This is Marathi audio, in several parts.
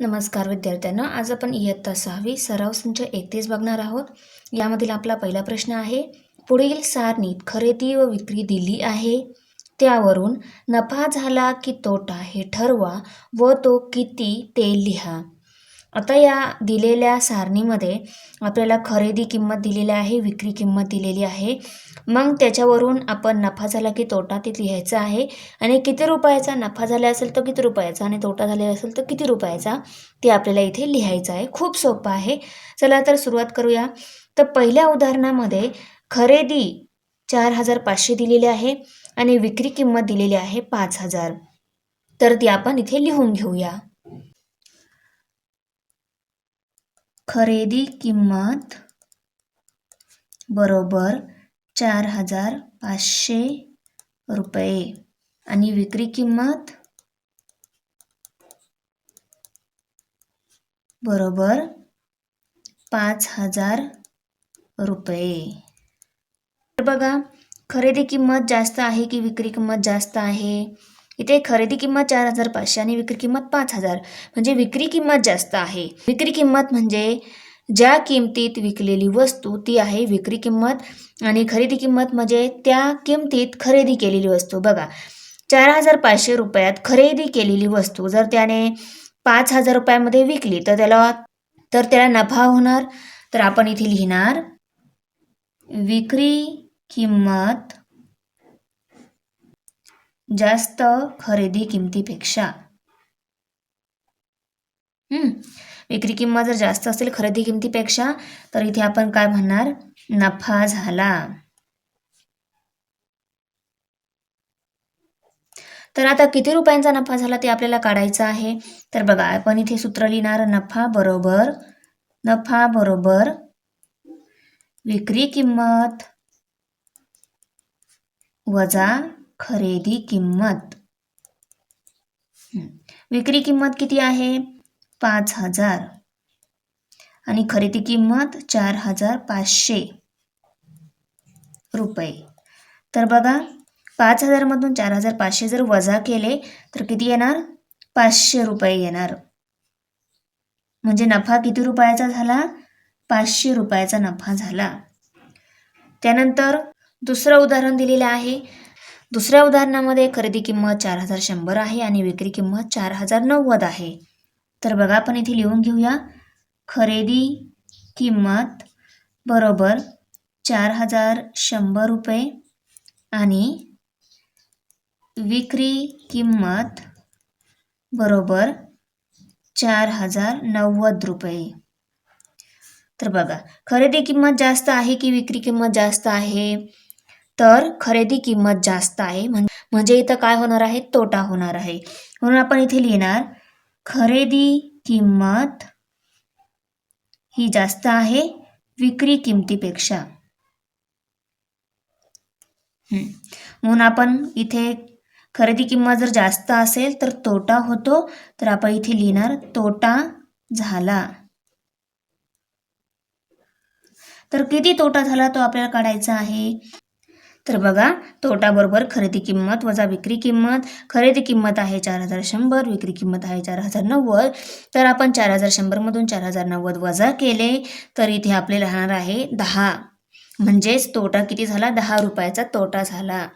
नमस्कार विद्यार्थ्यांना आज आपण इयत्ता सहावी सराव संच एकतीस बघणार आहोत. यामधील आपला पहिला प्रश्न आहे पुढील सारणीत खरेदी व विक्री दिली आहे. त्यावरून नफा झाला की तोटा हे ठरवा व तो किती ते लिहा. आता या दिलेल्या सारणीमध्ये आपल्याला खरेदी किंमत दिलेली आहे विक्री किंमत दिलेली आहे. मग त्याच्यावरून आपण नफा झाला की तोटा ते लिहायचा आहे. आणि किती रुपयाचा नफा झाला असेल तर किती रुपयाचा आणि तोटा झालेला असेल तर किती रुपयाचा ते आपल्याला इथे लिहायचं आहे. खूप सोपं आहे. चला तर सुरुवात करूया. तर पहिल्या उदाहरणामध्ये खरेदी चार हजार पाचशे दिलेली आहे आणि विक्री किंमत दिलेली आहे पाच हजार. तर ती आपण इथे लिहून घेऊया. खरेदी किंमत बरोबर चार हजार पाचशे रुपये. आणि विक्री किंमत बरोबर पाच हजार रुपये. तर बघा खरेदी किंमत जास्त आहे की विक्री किंमत जास्त आहे? इथे खरेदी किंमत चार हजार पाचशे आणि विक्री किंमत पाच हजार. म्हणजे विक्री किंमत जास्त आहे. विक्री किंमत म्हणजे ज्या किमतीत विकलेली वस्तू ती आहे विक्री किंमत आणि खरेदी किंमत म्हणजे त्या किमतीत खरेदी केलेली वस्तू. बघा चार हजार पाचशे रुपयात खरेदी केलेली वस्तू जर त्याने पाच हजार रुपयामध्ये विकली तर त्याला तर त्याला नफा होणार. तर आपण इथे लिहिणार विक्री किंमत जास्त खरेदी किमतीपेक्षा. हम्म. विक्री किंमत जर जास्त असेल खरेदी किमतीपेक्षा तर इथे आपण काय म्हणणार? नफा झाला. तर आता किती रुपयांचा नफा झाला ते आपल्याला काढायचं आहे? तर बघा आपण इथे सूत्र लिहिणार नफा बरोबर नफा बरोबर विक्री किंमत वजा खरेदी किंमत. विक्री किंमत किती आहे? पाच हजार. आणि खरेदी किंमत चार हजार पाचशे रुपये. तर बघा पाच हजारमधून चार हजार पाचशे जर वजा केले तर किती येणार? पाचशे रुपये येणार. म्हणजे नफा किती रुपयाचा झाला? पाचशे रुपयाचा नफा झाला. त्यानंतर दुसरं उदाहरण दिलेलं आहे. दुसऱ्या उदाहरणामध्ये खरेदी किंमत चार हजार शंभर आहे आणि विक्री किंमत चार हजार नव्वद आहे. तर बघा आपण इथे लिहून घेऊया. खरेदी किंमत बरोबर चार हजार शंभर रुपये आणि विक्री किंमत बरोबर चार हजार नव्वद रुपये. तर बघा खरेदी किंमत जास्त आहे की विक्री किंमत जास्त आहे? तर खरेदी किंमत जास्त आहे. म्हणजे इथं काय होणार आहे? तोटा होणार आहे. म्हणून आपण इथे लिहिणार खरेदी किंमत ही जास्त आहे विक्री किमतीपेक्षा. म्हणून आपण इथे खरेदी किंमत जर जास्त असेल तर तोटा होतो. तर आपण इथे लिहिणार तोटा झाला. तर किती तोटा झाला तो आपल्याला काढायचा आहे? तर बघा तोटाबरोबर खरेदी किंमत वजा विक्री किंमत. खरेदी किंमत आहे चार हजार शंभर विक्री किंमत आहे चार हजार नव्वद. तर आपण चार हजार शंभरमधून चार हजार नव्वद वजा केले तर इथे आपले राहणार आहे दहा. म्हणजेच तोटा किती झाला? दहा रुपयाचा तोटा झाला.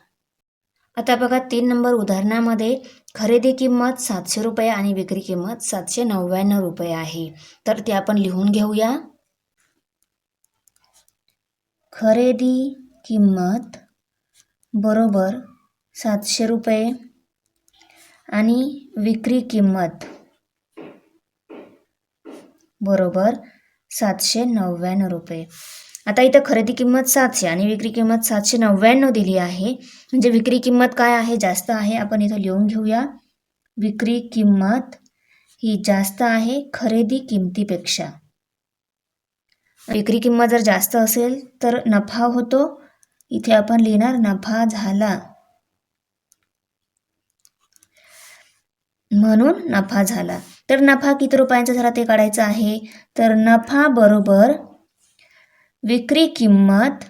आता बघा तीन नंबर उदाहरणामध्ये खरेदी किंमत सातशे रुपये आणि विक्री किंमत सातशे नव्याण्णव रुपये आहे. तर ते आपण लिहून घेऊया. खरेदी किंमत बरोबर सातशे रुपये. आणि विक्री किंमत. बरोबर सातशे नव्याण्णव रुपये. आता इथं खरेदी किंमत सातशे आणि विक्री किंमत सातशे नव्याण्णव दिली आहे. म्हणजे विक्री किंमत काय आहे? जास्त आहे. आपण इथं लिहून घेऊया. विक्री किंमत ही जास्त आहे खरेदी किमतीपेक्षा. विक्री किंमत जर जास्त असेल तर नफा होतो. इथे आपण लिहिणार नफा झाला. म्हणून नफा झाला. तर नफा किती रुपयांचा झाला ते काढायचं आहे? तर नफा बरोबर विक्री किंमत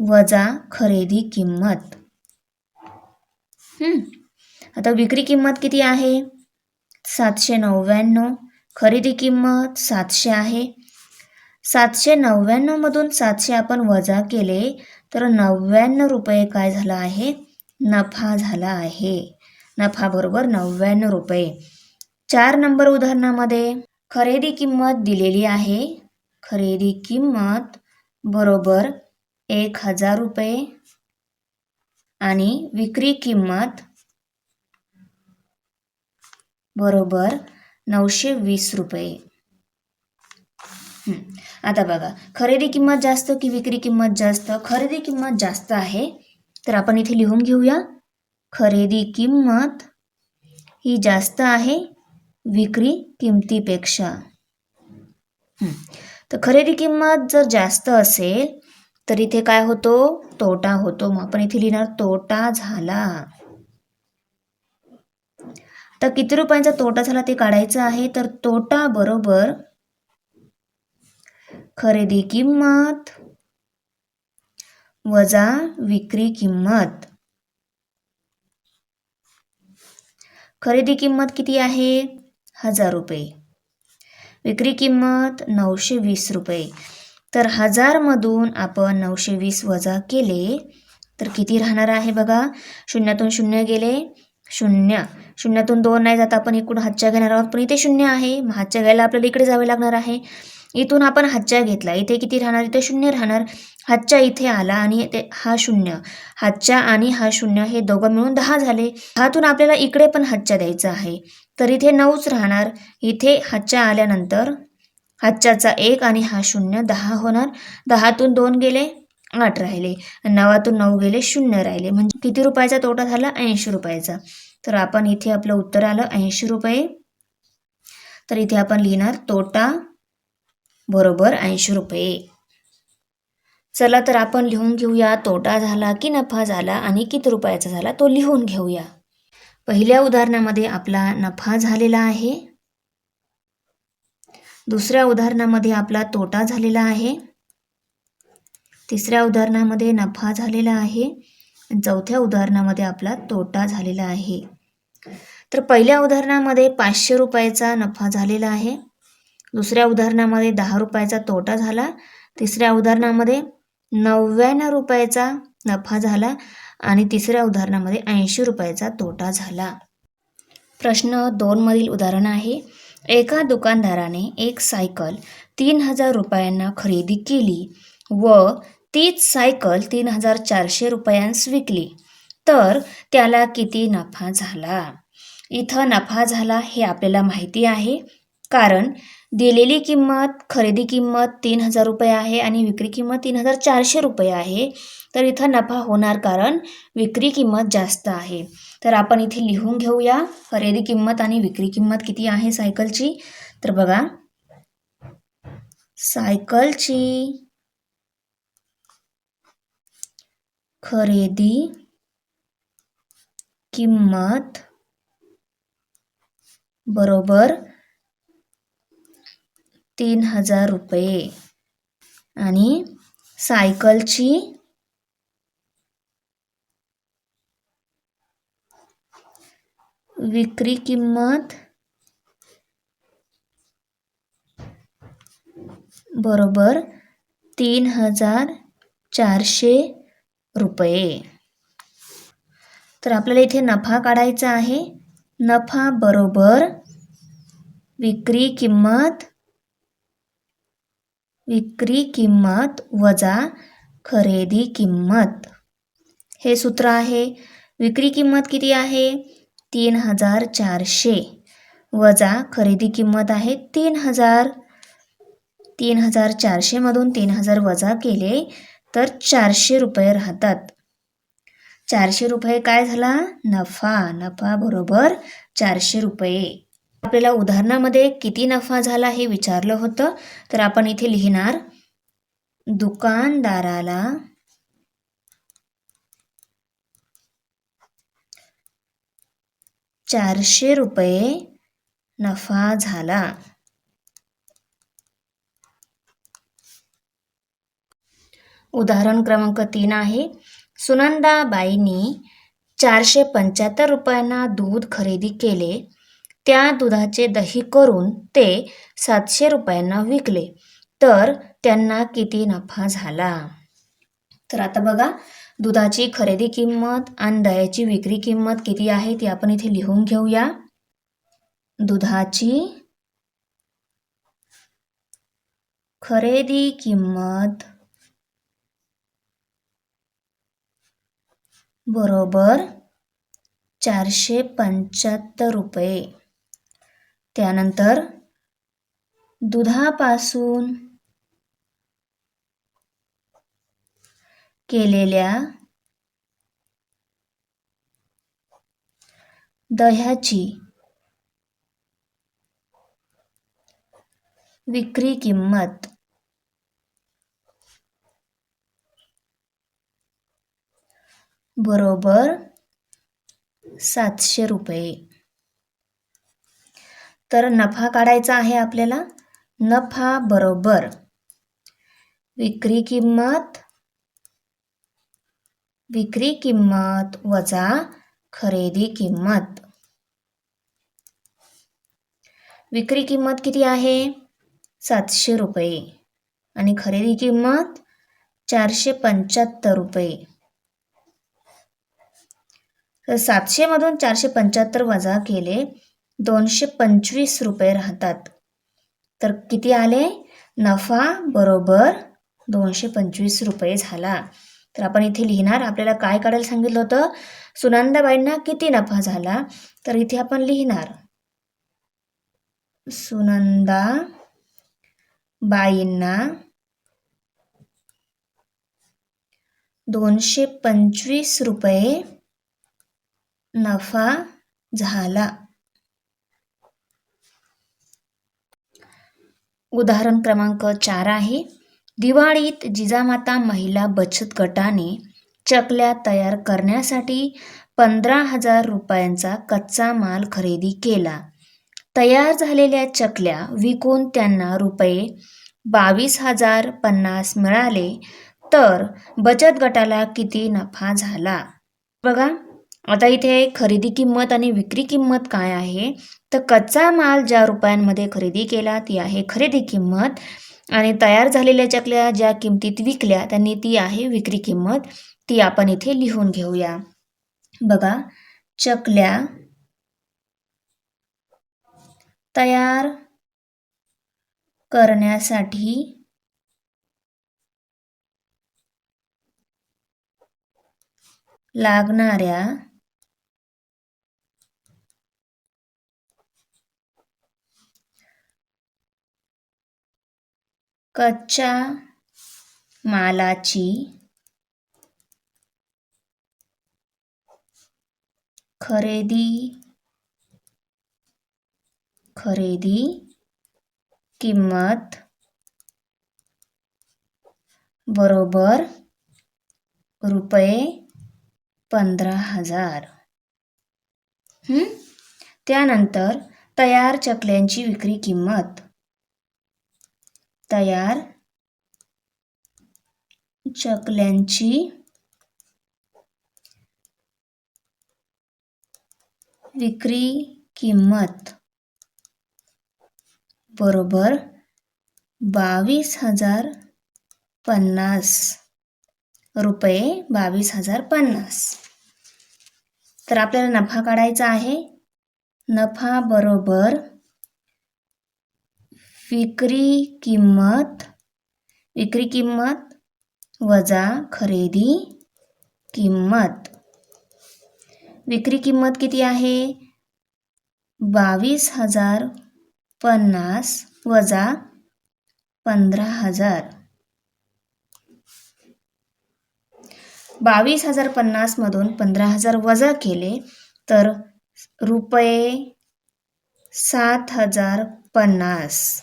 वजा खरेदी किंमत. आता विक्री किंमत किती आहे? सातशे नव्याण्णव. खरेदी किंमत सातशे आहे. सातशे नव्याण्णवमधून सातशे आपण वजा केले तर नव्याण्णव रुपये काय झाला आहे? नफा झाला आहे. नफा बरोबर नव्याण्णव रुपये. चार नंबर उदाहरणामध्ये खरेदी किंमत दिलेली आहे. खरेदी किंमत बरोबर एक हजार रुपये. आणि विक्री किंमत बरोबर नऊशे वीस रुपये. आता बघा खरेदी किंमत जास्त की विक्री किंमत जास्त? खरेदी किंमत जास्त आहे तर आपण इथे लिहून घेऊया. खरेदी किंमत ही जास्त आहे विक्री किमतीपेक्षा. तर खरेदी किंमत जर जास्त असेल तर इथे काय होतो? तोटा होतो. मग आपण इथे लिहिणार तोटा झाला. तर किती रुपयांचा तोटा झाला ते काढायचं आहे तर तोटा बरोबर खरेदी किंमत. वजा विक्री किंमत. खरेदी किंमत किती आहे? हजार रुपये. विक्री किंमत नऊशे वीस रुपये. तर हजारमधून आपण नऊशे वीस वजा केले तर किती राहणार आहे बघा? शून्यातून शून्य गेले शून्य. शून्यातून दोन नाही जात आपण इकडून हातच्या घेणार आहोत पण इथे शून्य आहे. मग हातच्या घ्यायला आपल्याला इकडे जावे लागणार आहे. इथून आपण हातच्या घेतला. इथे किती राहणार? इथे शून्य राहणार. हातच्या इथे आला आणि ते हा शून्य. हातच्या आणि हा शून्य हे दोघं मिळून दहा झाले. हातून आपल्याला इकडे पण हातच्या द्यायचा आहे. तर इथे नऊच राहणार. इथे हातच्या आल्यानंतर हातच्याचा एक आणि हा शून्य दहा होणार. दहातून दोन गेले आठ राहिले. नवातून नऊ गेले शून्य राहिले. म्हणजे किती रुपयाचा तोटा झाला? ऐंशी रुपयाचा. तर आपण इथे आपलं उत्तर आलं ऐंशी रुपये. तर इथे आपण लिहिणार तोटा बरोबर ऐंशी रुपये. चला तर आपण लिहून घेऊया तोटा झाला की नफा झाला आणि किती रुपयाचा झाला तो लिहून घेऊया. पहिल्या उदाहरणामध्ये आपला नफा झालेला आहे. दुसऱ्या उदाहरणामध्ये आपला तोटा झालेला आहे. तिसऱ्या उदाहरणामध्ये नफा झालेला आहे. चौथ्या उदाहरणामध्ये आपला तोटा झालेला आहे. तर पहिल्या उदाहरणामध्ये पाचशे रुपयाचा नफा झालेला आहे. दुसऱ्या उदाहरणामध्ये दहा रुपयाचा तोटा झाला. तिसऱ्या उदाहरणामध्ये नव्याण्णव रुपयाचा नफा झाला आणि तिसऱ्या उदाहरणामध्ये ऐंशी रुपयाचा तोटा झाला. प्रश्न दोनमधील उदाहरण आहे. एका दुकानदाराने एक सायकल तीन हजार रुपयांना खरेदी केली व तीच सायकल तीन हजार चारशे रुपयांस विकली. तर त्याला किती नफा झाला? इथं नफा झाला हे आपल्याला माहिती आहे. कारण दिलेली किंमत खरेदी किंमत तीन हजार रुपये आहे आणि विक्री किंमत तीन हजार चारशे रुपये आहे. तर इथं नफा होणार कारण विक्री किंमत जास्त आहे. तर आपण इथे लिहून घेऊया. खरेदी किंमत आणि विक्री किंमत किती आहे सायकलची? तर बघा. सायकलची खरेदी किंमत बरोबर तीन हजार रुपये. आणि सायकलची विक्री किंमत बरोबर तीन हजार चारशे रुपये. तर आपल्याला इथे नफा काढायचा आहे. नफा बरोबर विक्री किंमत विक्री किंमत वजा खरेदी किंमत. हे सूत्र आहे. विक्री किंमत किती आहे? तीन हजार चारशे. वजा खरेदी किंमत आहे तीन हजार. तीन हजार चारशेमधून तीन हजार वजा केले तर चारशे रुपये राहतात. चारशे रुपये काय झाला? नफा. नफा बरोबर चारशे रुपये. आपल्याला उदाहरणामध्ये किती नफा झाला हे विचारलं होतं. तर आपण इथे लिहिणार दुकानदाराला चारशे रुपये नफा झाला. उदाहरण क्रमांक तीन आहे. सुनंदाबाईंनी चारशे पंच्याहत्तर रुपयांना दूध खरेदी केले. त्या दुधाचे दही करून ते सातशे रुपयांना विकले. तर त्यांना किती नफा झाला? तर आता बघा दुधाची खरेदी किंमत आणि दह्याची विक्री किंमत किती आहे ती आपण इथे लिहून घेऊया. दुधाची खरेदी किंमत बरोबर चारशे पंच्याहत्तर रुपये. त्यानंतर दुधापासून केलेल्या दह्याची विक्री किंमत बरोबर सातशे रुपये. तर नफा काढायचा आहे आपल्याला? नफा बरोबर. विक्री किंमत? विक्री किंमत वजा खरेदी किंमत. विक्री किंमत किती आहे? सातशे रुपये. आणि खरेदी किंमत? चारशे पंच्याहत्तर रुपये. तर सातशेमधून चारशे पंच्याहत्तर वजा केले दोनशे पंचवीस रुपये राहतात. तर किती आले? नफा बरोबर दोनशे पंचवीस रुपये झाला. तर आपण इथे लिहिणार आपल्याला काय काढायला सांगितलं होतं? सुनंदाबाईंना किती नफा झाला? तर इथे आपण लिहिणार. सुनंदा बाईंना दोनशे पंचवीस रुपये नफा झाला. उदाहरण क्रमांक चार आहे. दिवाळीत जिजामाता महिला बचत गटाने चकल्या तयार करण्यासाठी पंधरा हजार रुपयांचा कच्चा माल खरेदी केला. तयार झालेल्या चकल्या विकून त्यांना रुपये बावीस हजार पन्नास मिळाले तर बचत गटाला किती नफा झाला? बघा. आता इथे खरेदी किंमत आणि विक्री किंमत काय आहे? तर कच्चा माल ज्या रुपयांमध्ये खरेदी केला ती आहे खरेदी किंमत. आणि तयार झालेल्या चकल्या ज्या किमतीत विकल्या त्यांनी ती आहे विक्री किंमत. ती आपण इथे लिहून घेऊया. बघा चकल्या तयार करण्यासाठी लागणाऱ्या कच्च्या मालाची खरेदी खरेदी किंमत बरोबर रुपये पंधरा हजार. त्यानंतर तयार चकल्यांची विक्री किंमत तयार. चकल्यांची. विक्री किंमत. बरोबर. बावीस हजार पन्नास. रुपये बावीस हजार पन्नास. तर आपल्याला नफा काढायचा आहे. नफा बरोबर विक्री किंमत विक्री किंमत वजा खरेदी किंमत. विक्री किंमत किती आहे? बावीस हजार पन्नास वजा पंधरा हजार. बावीस हजार पन्नासमधून पंधरा हजार वजा केले तर रुपये सात हजार पन्नास.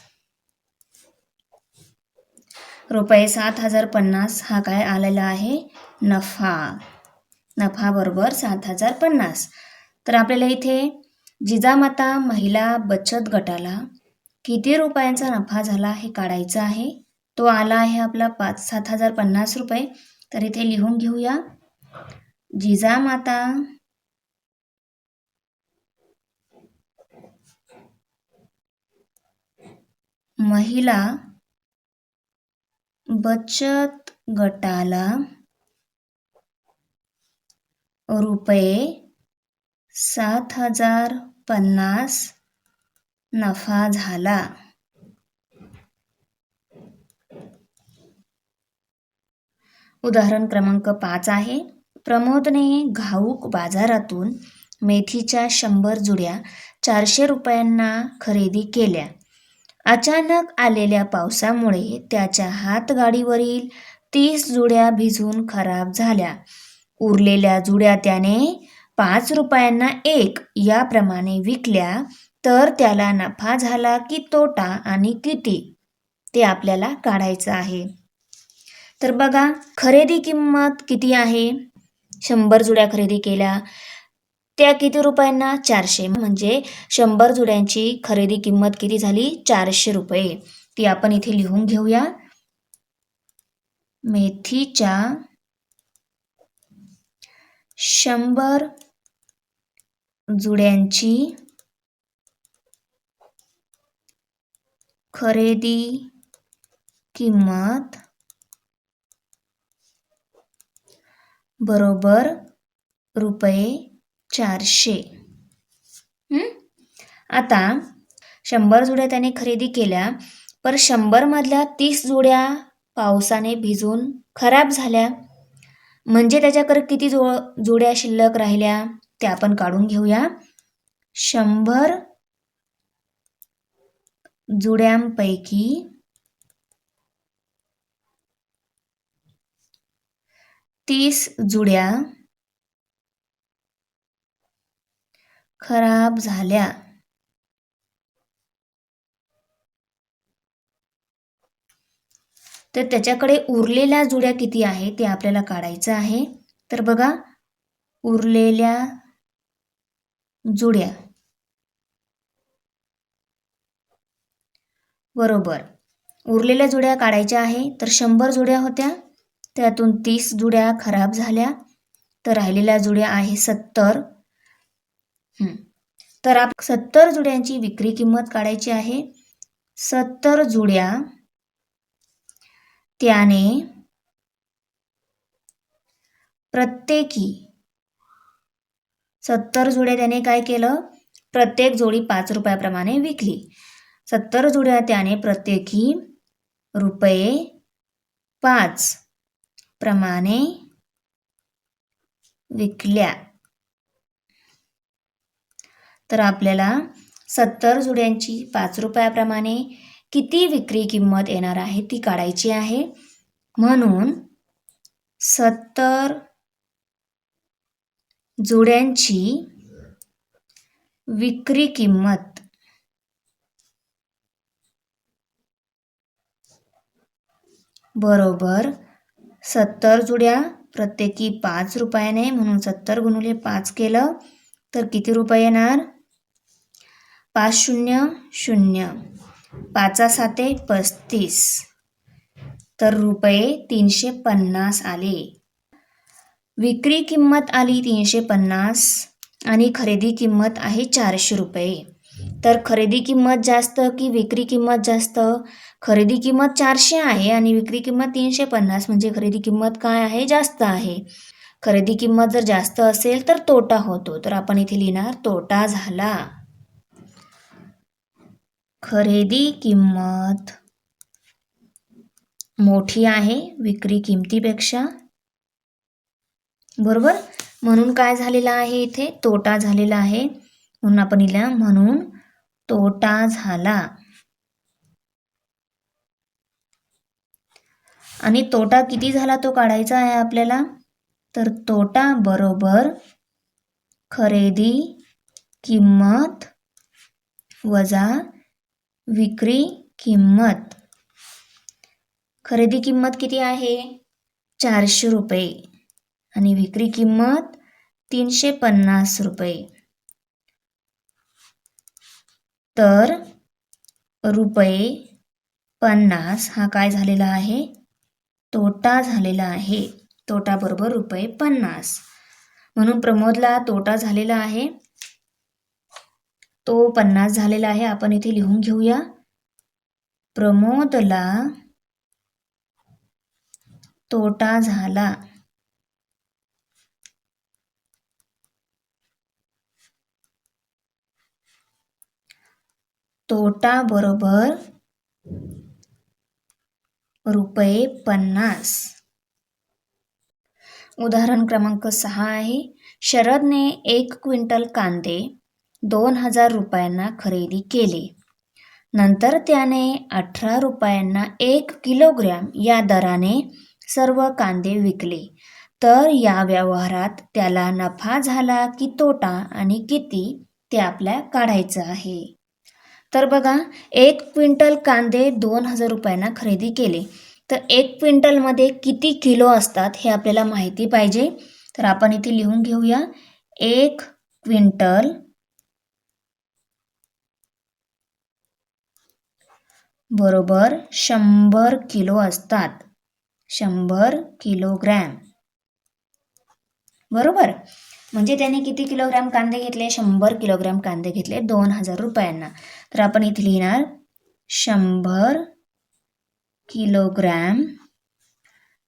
रुपये सात हजार पन्नास हा काय आलेला आहे? नफा. नफा बरोबर सात हजार पन्नास. तर आपल्याला इथे जिजामाता महिला बचत गटाला किती रुपयांचा नफा झाला हे काढायचा आहे? तो आला आहे आपला पाच सात हजार पन्नास रुपये. तर इथे लिहून घेऊया. जिजामाता महिला बचत गटाला रुपये सात हजार पन्नास नफा झाला. उदाहरण क्रमांक पाच आहे. प्रमोदने घाऊक बाजारातून मेथीच्या शंभर जुड्या चारशे रुपयांना खरेदी केल्या. अचानक आलेल्या पावसामुळे त्याच्या हातगाडीवरील तीस जुड्या भिजून खराब झाल्या. उरलेल्या जुड्या त्याने पाच रुपयांना एक याप्रमाणे विकल्या तर त्याला नफा झाला की तोटा आणि किती ते आपल्याला काढायचं आहे. तर बघा खरेदी किंमत किती आहे? शंभर जुड्या खरेदी केल्या. त्या किती रुपयांना? चारशे. म्हणजे शंभर जुड्यांची खरेदी किंमत किती झाली? चारशे रुपये. ती आपण इथे लिहून घेऊया. मेथीच्या शंभर जुड्यांची खरेदी किंमत बरोबर रुपये चारशे. आता शंभर जुड्या त्याने खरेदी केल्या पर शंभरमधल्या तीस जुड्या पावसाने भिजून खराब झाल्या. म्हणजे त्याच्याकडे किती जो जुड्या शिल्लक राहिल्या त्या आपण काढून घेऊया. शंभर जुड्यांपैकी तीस जुड्या खराब झाल्या. तर त्याच्याकडे उरलेल्या जुड्या किती आहे ते आपल्याला काढायचं आहे. तर बघा उरलेल्या जुड्या. बरोबर. उरलेल्या जुड्या काढायच्या आहे तर शंभर जुड्या होत्या. त्यातून तीस जुड्या खराब झाल्या. तर राहिलेल्या जुड्या आहे सत्तर. तर आप सत्तर जुड्यांची विक्री किंमत काढायची आहे. सत्तर जुड्या त्याने प्रत्येकी सत्तर जुड्या त्याने काय केलं? प्रत्येक जोडी पाच रुपयाप्रमाणे विकली. सत्तर जुड्या त्याने प्रत्येकी रुपये पाच प्रमाणे विकल्या. तर आपल्याला सत्तर जुड्यांची पाच रुपयाप्रमाणे किती विक्री किंमत येणार आहे ती काढायची आहे. म्हणून सत्तर जुड्यांची विक्री किंमत बरोबर सत्तर जुड्या प्रत्येकी पाच रुपयाने म्हणून सत्तर गुणुले पाच केलं तर किती रुपये येणार? पाच शून्य शून्य. पाचा साते पस्तीस. तर रुपये तीनशे पन्नास आले. विक्री किंमत आली तीनशे पन्नास आणि खरेदी किंमत आहे चारशे रुपये. तर खरेदी किंमत जास्त की विक्री किंमत जास्त? खरेदी किंमत चारशे आहे आणि विक्री किंमत तीनशे पन्नास म्हणजे खरेदी किंमत काय आहे? जास्त आहे. खरेदी किंमत जर जास्त असेल तर तोटा होतो. तर आपण इथे लिहिणार तोटा झाला. खरेदी किंमत. मोठी आहे विक्री किमतीपेक्षा. बरोबर? म्हणून काय झालेला आहे इथे? तोटा झालेला आहे. म्हणून आपण लिहिला म्हणून तोटा झाला. आणि तोटा किती झाला तो काढायचा आहे आपल्याला? तर तोटा बरोबर खरेदी किंमत वजा विक्री किंमत. खरेदी किंमत किती आहे? चारशे रुपये. आणि विक्री किंमत तीनशे पन्नास रुपये. तर रुपये पन्नास हा काय झालेला आहे? तोटा झालेला आहे. तोटा बरोबर रुपये पन्नास. म्हणून प्रमोदला तोटा झालेला आहे. तो पन्नास झालेला आहे. आपण इथे लिहून घेऊया. प्रमोदला तोटा झाला. तोटा बरोबर रुपये पन्नास. उदाहरण क्रमांक सहा आहे. शरदने एक क्विंटल कांदे दोन हजार रुपयांना खरेदी केले. नंतर त्याने अठरा रुपयांना एक किलोग्रॅम या दराने सर्व कांदे विकले. तर या व्यवहारात त्याला नफा झाला की तोटा आणि किती ते आपल्या काढायचं आहे. तर बघा एक क्विंटल कांदे दोन हजार रुपयांना खरेदी केले. तर एक क्विंटलमध्ये किती किलो असतात हे आपल्याला माहिती पाहिजे. तर आपण इथे लिहून घेऊया. एक क्विंटल बरोबर शंभर किलो असतात. शंभर किलोग्रॅम. बरोबर? म्हणजे त्याने किती किलोग्रॅम कांदे घेतले? शंभर किलोग्रॅम कांदे घेतले. दोन हजार रुपयांना. तर आपण इथे लिहिणार शंभर किलोग्रॅम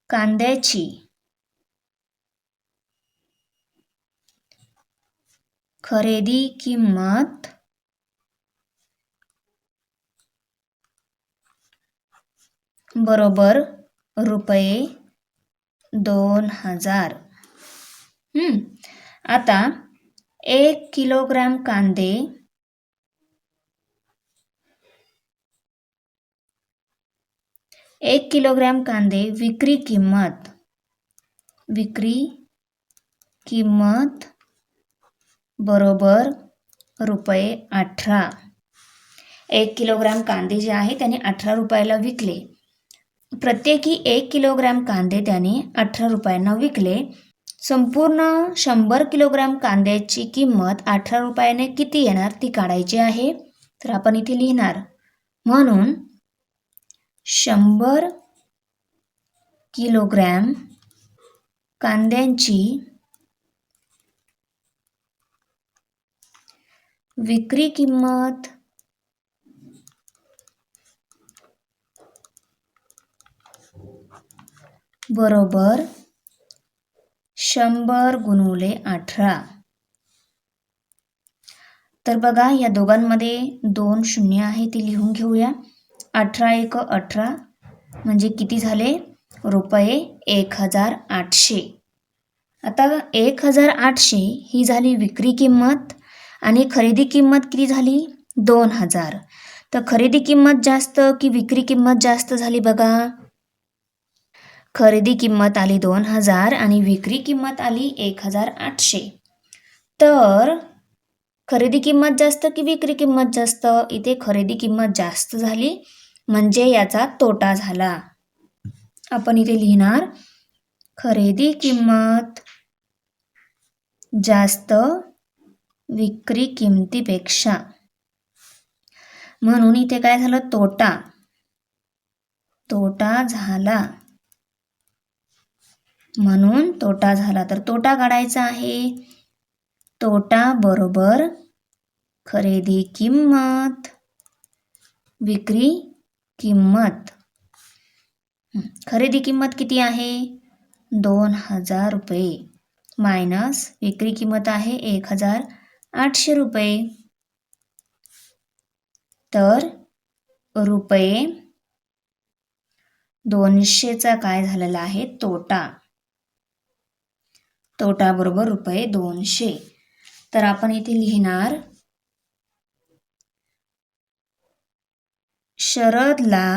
कांद्याची खरेदी किंमत बरोबर रुपये दोन हजार. आता एक किलोग्रॅम कांदे एक किलोग्रॅम कांदे विक्री किंमत विक्री किंमत बरोबर रुपये अठरा. एक किलोग्रॅम कांदे जे आहे त्याने अठरा रुपयाला विकले. प्रत्येकी एक किलोग्रॅम कांदे त्याने अठरा रुपयांना विकले. संपूर्ण शंभर किलोग्रॅम कांद्याची किंमत अठरा रुपयाने किती येणार ती काढायची आहे? तर आपण इथे लिहिणार. म्हणून शंभर किलोग्रॅम कांद्यांची विक्री किंमत बरोबर शंभर गुणवले अठरा. तर बघा या दोघांमध्ये दोन शून्य आहे ती लिहून घेऊया. अठरा एक अठरा म्हणजे किती झाले? रुपये एक हजार आठशे. आता एक हजार आठशे ही झाली विक्री किंमत आणि खरेदी किंमत किती झाली? दोन हजार. तर खरेदी किंमत जास्त की विक्री किंमत जास्त झाली बघा? खरेदी किंमत आली दोन हजार आणि विक्री किंमत आली एक हजार आठशे. तर खरेदी किंमत जास्त की विक्री किंमत जास्त? इथे खरेदी किंमत जास्त झाली म्हणजे याचा तोटा झाला. आपण इथे लिहिणार खरेदी किंमत जास्त विक्री किंमतीपेक्षा. म्हणून इथे काय झालं? तोटा. तोटा झाला. म्हणून तोटा झाला. तर तोटा काढायचा आहे. तोटा बरोबर खरेदी किंमत. विक्री किंमत. खरेदी किंमत किती आहे? दोन हजार रुपये. मायनस विक्री किंमत आहे एक हजार आठशे रुपये. तर रुपये दोनशेचा काय झालेला आहे? तोटा. तोटाबरोबर रुपये दोनशे. तर आपण इथे लिहिणार शरदला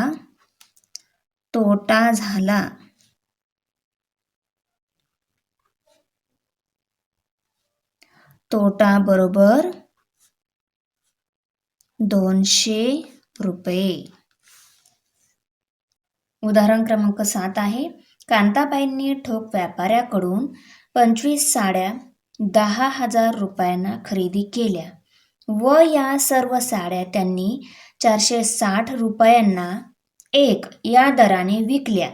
तोटा झाला. तोटा बरोबर दोनशे रुपये. उदाहरण क्रमांक सात आहे. कांताबाईंनी ठोक व्यापाऱ्याकडून पंचवीस साड्या दहा हजार रुपयांना खरेदी केल्या व या सर्व साड्या त्यांनी चारशे साठ रुपयांना एक या दराने विकल्या.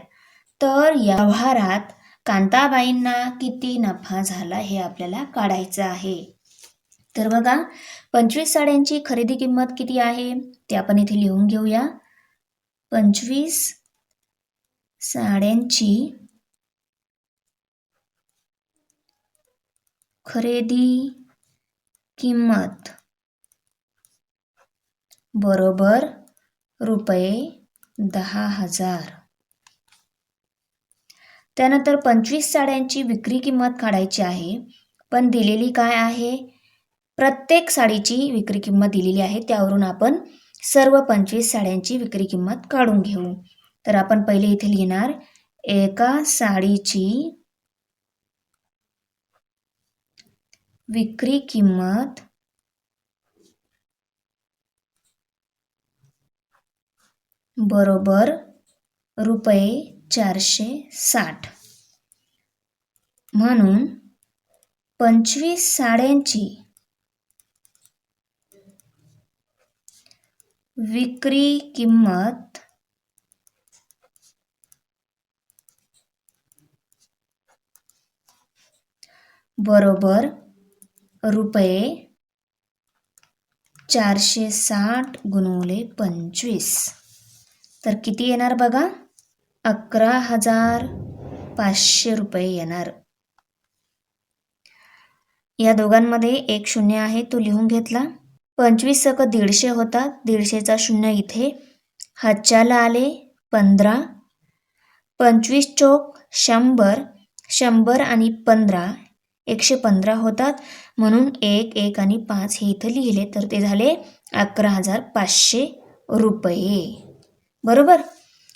तर या व्यवहारात कांताबाईंना किती नफा झाला हे आपल्याला काढायचं आहे. तर बघा पंचवीस साड्यांची खरेदी किंमत किती आहे? ते आपण इथे लिहून घेऊया. पंचवीस साड्यांची खरेदी किंमत. बरोबर रुपये दहा हजार. त्यानंतर पंचवीस साड्यांची विक्री किंमत काढायची आहे. पण दिलेली काय आहे? प्रत्येक साडीची विक्री किंमत दिलेली आहे. त्यावरून आपण सर्व पंचवीस साड्यांची विक्री किंमत काढून घेऊ. तर आपण पहिले इथे लिहिणार एका साडीची विक्री किंमत बरोबर रुपये चारशे साठ. म्हणून पंचवीस साड्यांची विक्री किंमत बरोबर रुपये चारशे साठ गुणवले पंचवीस. तर किती येणार बघा? अकरा हजार पाचशे रुपये येणार. या दोघांमध्ये एक शून्य आहे तो लिहून घेतला. पंचवीस सक दीडशे होता दीडशेचा शून्य इथे. हातच्याला आले पंधरा. पंचवीस चोक शंभर शंभर आणि पंधरा एकशे पंधरा होतात. म्हणून एक एक आणि पाच हे इथं लिहिले तर ते झाले अकरा हजार पाचशे रुपये. बरोबर?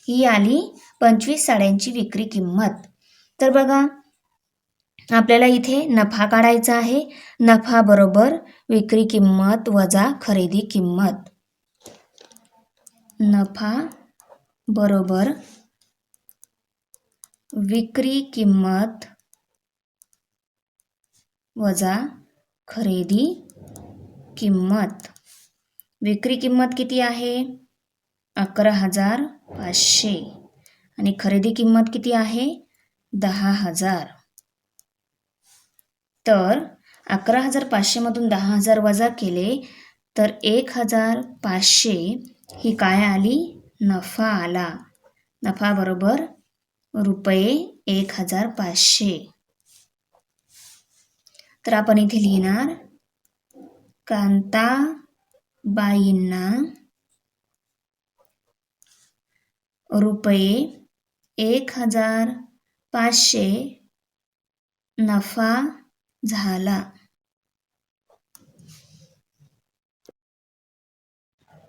ही आली पंचवीस साड्यांची विक्री किंमत. तर बघा आपल्याला इथे नफा काढायचा आहे. नफा बरोबर विक्री किंमत वजा खरेदी किंमत. नफा बरोबर विक्री किंमत वजा खरेदी किंमत. विक्री किंमत किती आहे? अकरा हजार पाचशे. आणि खरेदी किंमत किती आहे? दहा हजार. तर अकरा हजार पाचशेमधून दहा हजार वजा केले तर एक हजार पाचशे ही काय आली? नफा आला. नफा बरोबर रुपये एक हजार पाचशे. तर आपण इथे लिहिणार कांताबाईंना रुपये एक हजार पाचशे नफा झाला.